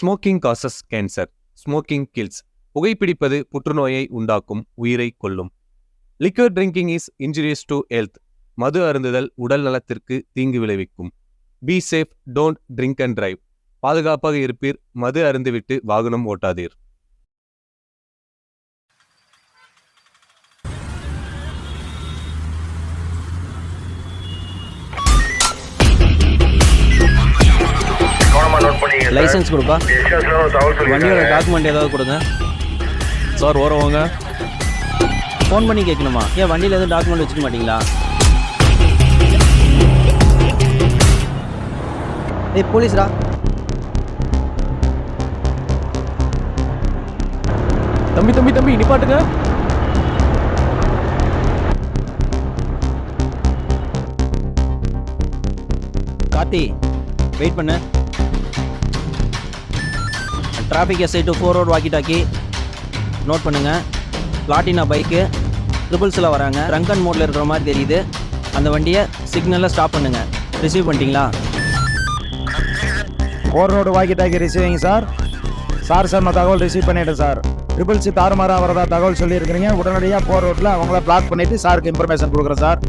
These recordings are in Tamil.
Smoking causes cancer smoking kills புகைப்பிடிப்பது புற்றுநோயை உண்டாக்கும் உயிரை கொல்லும். Liquor drinking is injurious to health மது அருந்துதல் உடல் நலத்திற்கு தீங்கு விளைவிக்கும். Be safe don't drink and drive பாதுகாப்பாக இருப்பீர். மது அருந்துவிட்டு வாகனம் ஓட்டாதீர். லைசன்ஸ் கொடுப்பா. வண்டியோட டாக்குமெண்ட் ஏதாவது கொடுங்க. சார் ஓரவங்க. ஃபோன் பண்ணி கேட்கணுமா? ஏன் வண்டியில் எதுவும் டாக்குமெண்ட் வச்சுக்க மாட்டீங்களா? ஏய் போலீஸ்டா தம்பி தம்பி தம்பி நிப்பாட்டுங்க. கார்த்தி வெயிட் பண்ணு. Traffic SI two four road walkie talkie note பண்ணுங்கள் பிளாட்டினா பைக்கு ட்ரிபிள்ஸில் வராங்க. ரங்கன் மோடில் இருக்கிற மாதிரி தெரியுது. அந்த வண்டியை சிக்னலில் ஸ்டாப் பண்ணுங்கள் ரிசீவ் பண்ணிட்டீங்களா? Four road walkie talkie receiving sir sir sir நான் தகவல் ரிசீவ் பண்ணிவிட்டேன் சார் ட்ரிபிள் தாறுமாறாக வரதா தகவல் சொல்லியிருக்கிறீங்க. உடனடியாக ஃபோர் ரோட்டில் அவங்கள பிளாக் பண்ணிவிட்டு சாருக்கு இன்ஃபர்மேஷன் கொடுக்குறேன் சார்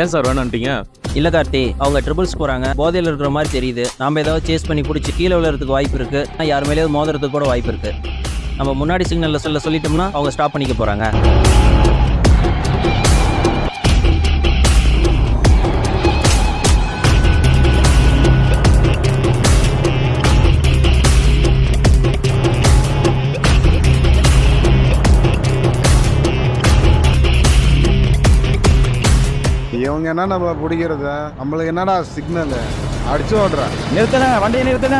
ஏன் சார் வேணான்ட்டீங்க? இல்லை கார்த்தி அவங்க ட்ரிபிள்ஸ் போகிறாங்க போதையில் இருக்கிற மாதிரி தெரியுது. நாம் ஏதாவது சேஸ் பண்ணி பிடிச்சி கீழே விழுறதுக்கு வாய்ப்பு இருக்குது யார் மேலேயாவது மோதுறதுக்கு கூட வாய்ப்பு இருக்குது நம்ம முன்னாடி சிக்னல்ல சொல்ல சொல்லிட்டோம்னா அவங்க ஸ்டாப் பண்ணிக்க போகிறாங்க இவங்க என்ன நம்ம பிடிக்கிறது? நம்மளுக்கு என்னடா சிக்னல் அடிச்சு ஓடுறா. நிறுத்துங்க வண்டியை நிறுத்துங்க.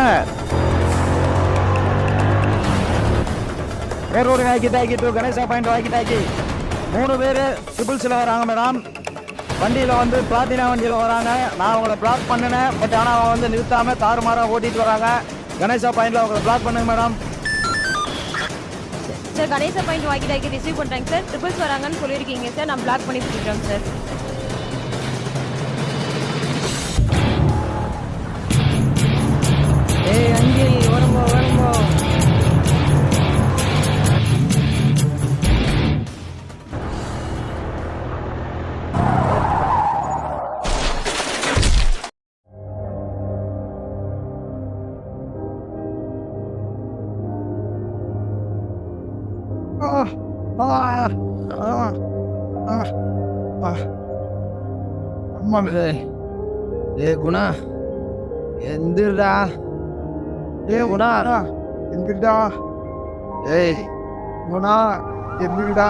Four road walkie talkie to Ganesha point walkie talkie மூணு பேர் ட்ரிபிள்ஸில் வராங்க மேடம் வண்டியில் வந்து பிளாட்டினா வண்டியில் வராங்க. நான் அவங்கள பிளாக் பண்ணினேன். பட் ஆனால் அவங்க வந்து நிறுத்தாமல் தாறுமாறாக ஓட்டிட்டு வராங்க. கணேசா பாயிண்டில் அவங்கள பிளாக் பண்ணுங்க madam sir Ganesha point walkie talkie receive பண்ணுறேங்க சார் ட்ரிபிள்ஸ் வராங்கன்னு சொல்லியிருக்கீங்க சார் நான் பிளாக் பண்ணி சொல்லிடுறேன் சார் அம்மா ஏ குணா எந்திரடா. ஏ குணா எந்திரிடா ஏய். குணா எந்திரிடா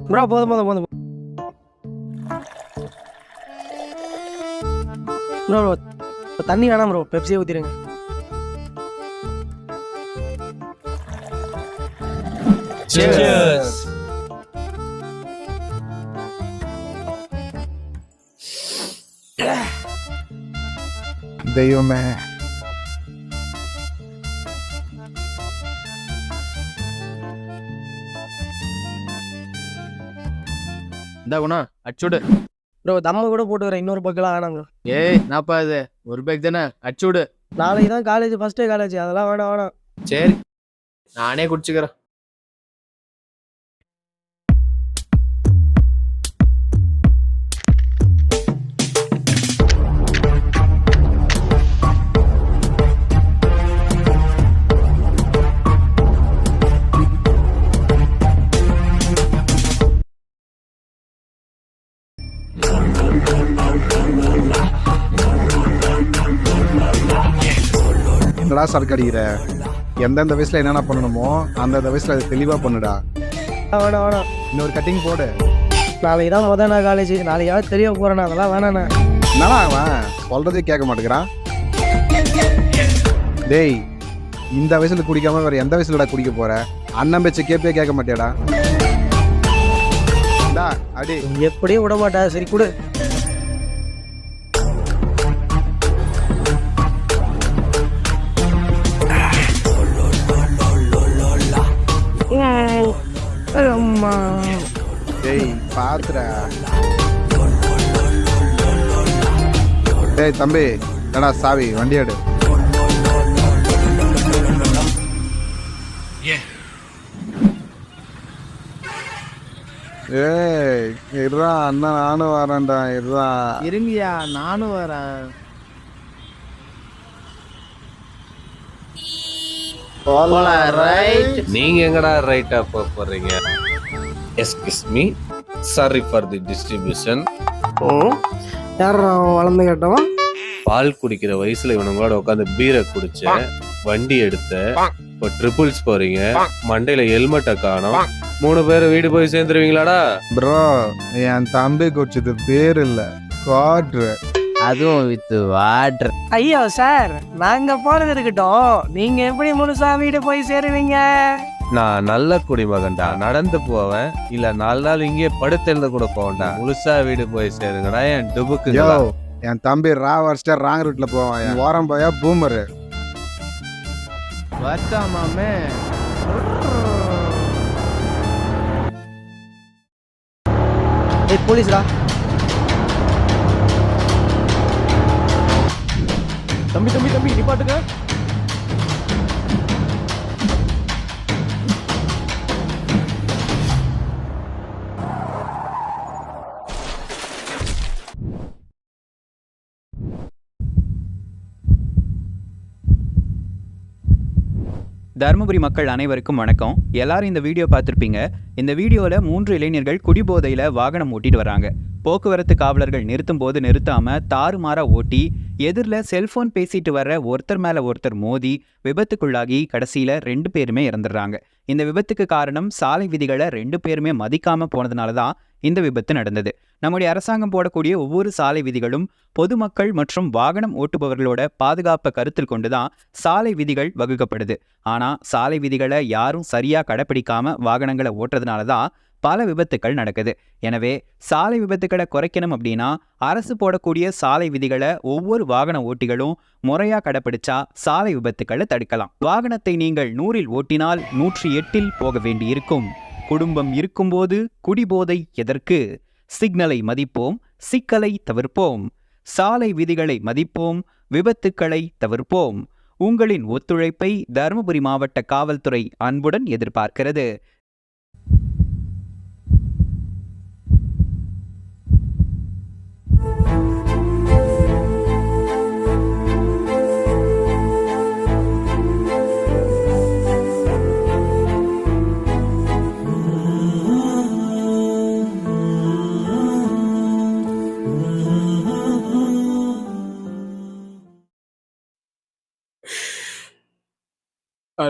ப்ரோ போதும் போதும் போதும் ப்ரோ ப்ரோ இப்போ தண்ணி வேணாம் ப்ரோ பெப்சியே ஊற்றிடுங்க தெய்வமே இந்த குணா அச்சுடு ப்ரோ தம்ம கூட போட்டு வரேன். இன்னொரு பக்கெல்லாம் வேணாம் ப்ரோ. ஏய் நாப்பா இது? ஒரு பேக் தானே? அச்சுடு நாளைக்கு தான் காலேஜ் ஃபஸ்ட்டே காலேஜ் அதெல்லாம் வேணாம் வேணாம். சரி. நானே குடிச்சுக்கிறேன். என்னடா சரக்கு அடிக்கிற எந்தெந்த வயசுல என்னென்ன பண்ணணுமோ அந்தந்த வயசுல அதை தெளிவா பண்ணுடா. வேணாம் வேணாம் இன்னொரு கட்டிங் போடு. நாளைக்கு தான் நாள் காலேஜ் நாளைக்கு யாரும் தெரிய போகிறேண்ணா அதெல்லாம் வேணாண்ணே என்னடா அவன்? சொல்றதே கேட்க மாட்டேங்கிறான். டேய் இந்த வயசுல குடிக்காம வேற எந்த வயசுலடா குடிக்க போற? அண்ணன் பேச்சு கேப்பே கேட்க மாட்டியாடா? இந்தா, அடி. எப்படியும் விட மாட்டா சரி கொடு. அம்மா. டேய் பாத்துற டேய் தம்பி என்னடா சாவி வண்டி எடு. ஏய் இருடா அண்ணன் நானும் வரேன்டா இருடா. இருங்கயா நானும் வரேன். போலாம் ரைட் நீங்க எங்கடா ரைட்டா போக போறீங்க? Excuse me sorry for the distribution யார் வளர்ந்து கேட்டவன்? பால் குடிக்கிற வயசுல இவனுங்களோட உட்காந்து பீரை குடிச்ச வண்டி எடுத்த இப்போ ட்ரிபிள்ஸ் போறீங்க மண்டையில ஹெல்மெட்டை காணோம். மூணு பேர் வீடு போய் சேர்ந்துருவீங்களாடா? ப்ரோ என் தம்பி குடிச்சது பேர் இல்ல காட்ரு அதுவும் வித் வாட்டர் ஐயோ சார் நாங்க போறது இருக்கட்டும். நீங்க எப்படி முழுசா வீடு போய் சேருவீங்க? நான் நல்ல குடிமகன்டா. நடந்து போவேன். இல்ல நாலு நாள் இங்கேயே படுத்தெழுந்த கூட போவேன்டா. முழுசா வீடு போய் சேருங்கடா. என் டுபுக்கு என் தம்பி ரா வரிச்சிட்டா ராங் ரூட்ல போவான். என் ஓரம் போயா பூமரு. வரட்டா மாமே. ஏய் போலீஸ்டா தம்பி தருமபுரி மக்கள் அனைவருக்கும் வணக்கம். எல்லாரும் இந்த வீடியோ பார்த்துருப்பீங்க. இந்த வீடியோவில் மூன்று இளைஞர்கள் குடிபோதையில் வாகனம் ஓட்டிட்டு வராங்க போக்குவரத்து காவலர்கள் நிறுத்தும் போது நிறுத்தாம தாறுமாறா ஓட்டி எதிரில் செல்போன் பேசிட்டு வர்ற ஒருத்தர் மேல ஒருத்தர் மோதி விபத்துக்குள்ளாகி கடைசியில ரெண்டு பேருமே இறந்துடுறாங்க. இந்த விபத்துக்கு காரணம் சாலை விதிகளை ரெண்டு பேருமே மதிக்காம போனதுனால தான் இந்த விபத்து நடந்தது. நம்முடைய அரசாங்கம் போடக்கூடிய ஒவ்வொரு சாலை விதிகளும் பொதுமக்கள் மற்றும் வாகனம் ஓட்டுபவர்களோட பாதுகாப்பை கருத்தில் கொண்டுதான் சாலை விதிகள் வகுக்கப்படுது. ஆனா சாலை விதிகளை யாரும் சரியா கடைபிடிக்காம வாகனங்களை ஓட்டுறதுனால தான் பல விபத்துக்கள் நடக்குது. எனவே சாலை விபத்துக்களை குறைக்கணும் அப்படின்னா அரசு போடக்கூடிய சாலை விதிகளை ஒவ்வொரு வாகன ஓட்டிகளும் முறையா கடைப்பிடிச்சா சாலை விபத்துக்களை தடுக்கலாம். வாகனத்தை நீங்கள் நூறில் ஓட்டினால் நூற்றி எட்டில் போக வேண்டியிருக்கும். குடும்பம் இருக்கும்போது குடிபோதை எதற்கு? சிக்னலை மதிப்போம் சிக்கலை தவிர்ப்போம். சாலை விதிகளை மதிப்போம் விபத்துக்களை தவிர்ப்போம். உங்களின் ஒத்துழைப்பை தருமபுரி மாவட்ட காவல்துறை அன்புடன் எதிர்பார்க்கிறது.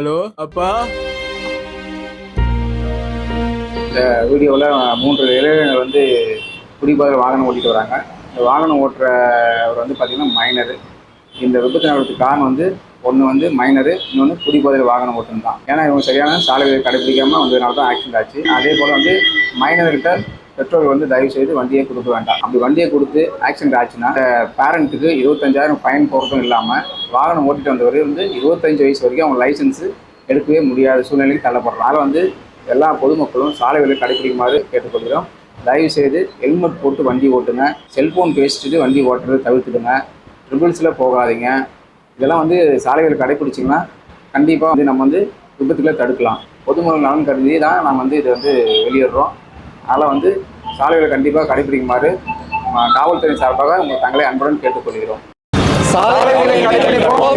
ஹலோ அப்பா. இந்த வீடியோவில் மூன்று இளைஞர்கள் வந்து குடிபோதையில் வாகனம் ஓட்டிட்டு வராங்க. இந்த வாகனம் ஓட்டுறவர் வந்து பார்த்திங்கன்னா மைனரு இந்த விபத்து நடவடிக்கை காரணம் வந்து ஒன்று வந்து மைனரு இன்னொன்று குடிபோதையில் வாகனம் ஓட்டுன்னு தான் ஏன்னா இவங்க சரியான சாலை கடைபிடிக்காமல் வந்ததுனால தான் ஆக்சிடென்ட் ஆச்சு. அதே போல் வந்து மைனர்கிட்ட பெற்றோர் வந்து தயவு செய்து வண்டியை கொடுக்க வேண்டாம். அப்படி வண்டியை கொடுத்து ஆக்சிடென்ட் ஆச்சுன்னா பேரண்ட்டுக்கு இருபத்தஞ்சாயிரம் ஃபைன் போகிறதும் இல்லாமல் வாகனம் ஓட்டிட்டு வந்தவர் வந்து இருபத்தஞ்சு வயசு வரைக்கும் அவங்க லைசன்ஸு எடுக்கவே முடியாத சூழ்நிலைக்கு தள்ளப்படுறோம் அதனால் வந்து எல்லா பொதுமக்களும் சாலை விதிகளை கடைபிடிக்குமாறு கேட்டுக்கொள்கிறோம். தயவு செய்து ஹெல்மெட் போட்டு வண்டி ஓட்டுங்க. செல்ஃபோன் பேசிட்டு வண்டி ஓட்டுறது தவிர்த்துடுங்க. ட்ரிபிள்ஸில் போகாதீங்க. இதெல்லாம் வந்து சாலைகள் கடைபிடிச்சிங்கன்னா கண்டிப்பாக வந்து நம்ம வந்து விபத்துக்களை தடுக்கலாம். பொதுமக்கள் நலன் கருதி தான் நம்ம வந்து இதை வந்து வெளியிடுறோம். அதனால் வந்து சாலைகளை கண்டிப்பாக கடைபிடிக்குமாறு காவல்துறை சார்பாக உங்கள் தங்களை அன்புடன் கேட்டுக்கொள்கிறோம். சாலைகளை கடைபிடிப்போம்